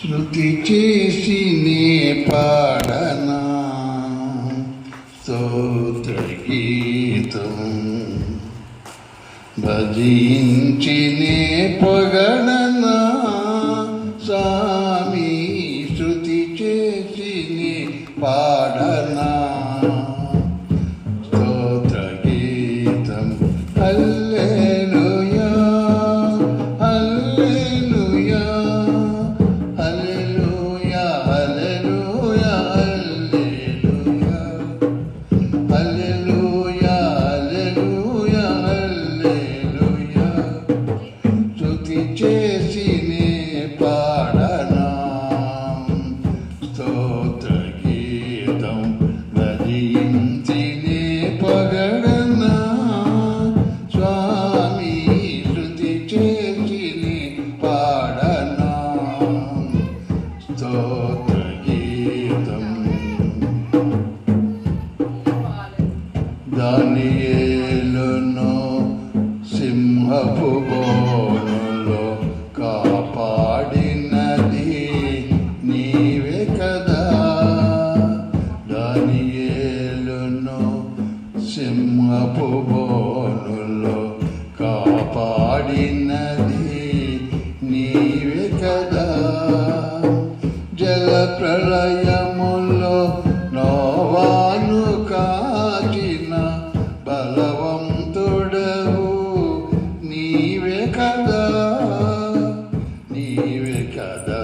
శృతి చేసి నే పాడనా? స్తోత్ర భజించి నే పొగడనా? స్వామి శృతి చేసి నే పాడనా? Daniel no Simhapubon. Ibérica, da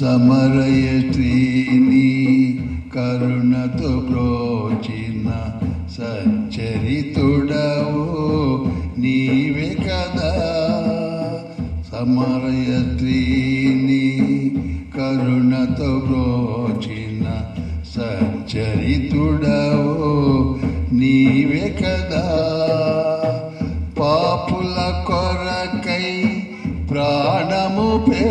సమరయత్రీని కరుణతో ప్రోచిన సచ్చరితుడవు నీవే కదా. సమరయత్రీని కరుణతో ప్రోచిన సచ్చరితుడవు నీవే కదా. పాపుల కొరకై ప్రాణము పే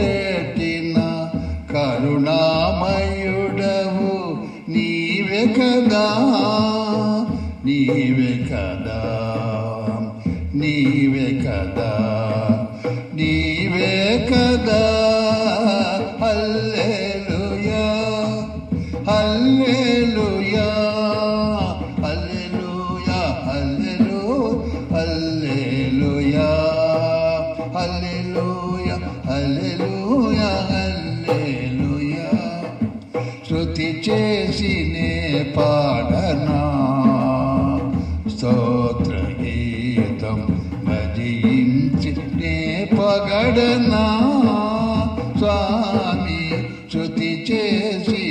నీవే కదా నీవే కదా. హల్లెలూయా హల్లెలూయా హల్లెలూయా హల్లెలూ హల్లెలూయా హల్లెలూయా హల్లెలూయా హల్లెలూయా. శృతి చేసినే పాడనా సో పాడనా స్వామి శృతి చేసి